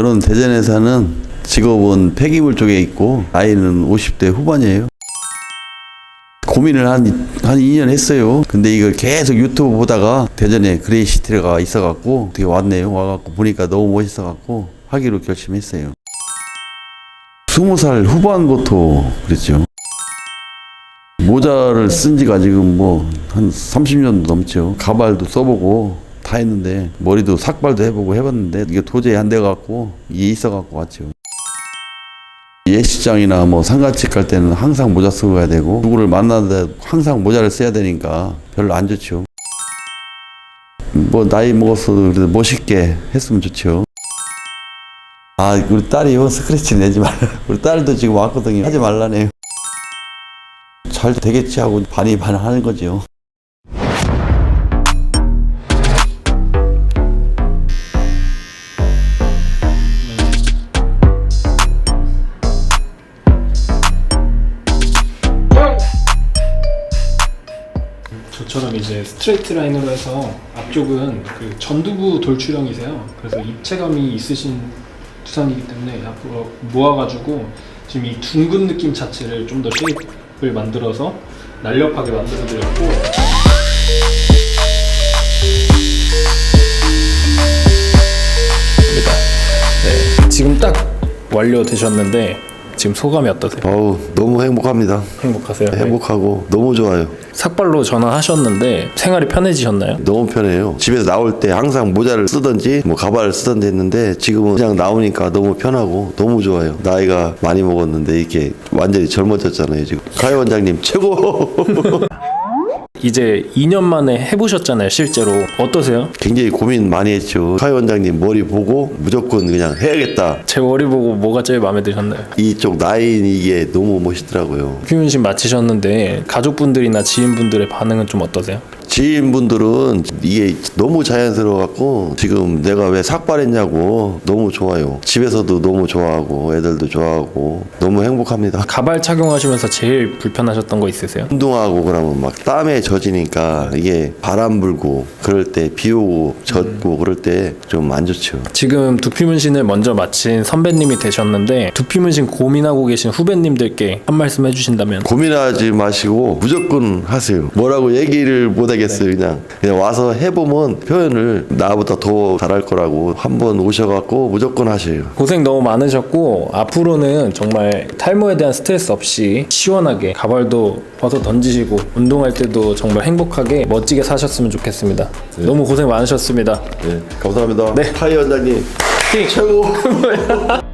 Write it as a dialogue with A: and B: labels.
A: 저는 대전에 사는 직업은 폐기물 쪽에 있고 나이는 50대 후반이에요. 고민을 한, 한 2년 했어요. 근데 이걸 계속 유튜브 보다가 대전에 그레이시티가 있어갖고 되게 왔네요. 와갖고 보니까 너무 멋있어갖고 하기로 결심했어요. 20살 후반부터 그랬죠. 모자를 쓴 지가 지금 뭐 한 30년도 넘죠. 가발도 써보고 다 했는데 머리도 삭발도 해보고 해봤는데 이게 도저히 안 돼갖고 이해 있어갖고 왔죠. 예시장이나 뭐 상가집 갈 때는 항상 모자 쓰고 가야 되고 누구를 만나는데 항상 모자를 써야 되니까 별로 안 좋죠. 뭐 나이 먹었어도 그래도 멋있게 했으면 좋죠. 아 우리 딸이요 스크래치 내지 말라. 우리 딸도 지금 왔거든요. 하지 말라네요. 잘 되겠지 하고 반이 반 하는 거죠.
B: 저처럼 이제 스트레이트 라인으로 해서 앞쪽은 그 전두부 돌출형이세요. 그래서 입체감이 있으신 두상이기 때문에 앞으로 모아가지고 지금 이 둥근 느낌 자체를 좀 더 쉐입을 만들어서 날렵하게 만들어 드렸고 네, 지금 딱 완료되셨는데 지금 소감이 어떠세요?
A: 어우 너무 행복합니다.
B: 행복하세요? 네.
A: 행복하고 너무 좋아요.
B: 삭발로 전환하셨는데 생활이 편해지셨나요?
A: 너무 편해요. 집에서 나올 때 항상 모자를 쓰던지 뭐 가발을 쓰던지 했는데 지금은 그냥 나오니까 너무 편하고 너무 좋아요. 나이가 많이 먹었는데 이렇게 완전히 젊어졌잖아요 지금. 가희 원장님 최고.
B: 이제 2년 만에 해보셨잖아요, 실제로. 어떠세요?
A: 굉장히 고민 많이 했죠. 가희 원장님 머리 보고 무조건 그냥 해야겠다.
B: 제 머리 보고 뭐가 제일 마음에 드셨나요?
A: 이쪽 라인 이게 너무 멋있더라고요.
B: 휴윤신 마치셨는데 가족분들이나 지인분들의 반응은 좀 어떠세요?
A: 지인분들은 이게 너무 자연스러워갖고 지금 내가 왜 삭발했냐고 너무 좋아요. 집에서도 너무 좋아하고 애들도 좋아하고 너무 행복합니다.
B: 가발 착용하시면서 제일 불편하셨던 거 있으세요?
A: 운동하고 그러면 막 땀에 젖으니까 이게 바람 불고 그럴 때 비 오고 젖고 그럴 때 좀 안 좋죠.
B: 지금 두피 문신을 먼저 마친 선배님이 되셨는데 두피 문신 고민하고 계신 후배님들께 한 말씀 해주신다면
A: 고민하지 마시고 무조건 하세요. 뭐라고 얘기를 못 하겠 어요. 그냥 그냥 와서 해보면 표현을 나보다 더 잘할 거라고 한번 오셔갖고 무조건 하세요.
B: 고생 너무 많으셨고 앞으로는 정말 탈모에 대한 스트레스 없이 시원하게 가발도 벗어 던지시고 운동할 때도 정말 행복하게 멋지게 사셨으면 좋겠습니다. 너무 고생 많으셨습니다.
A: 네, 감사합니다.
B: 네.
A: 타이 원장님 최고.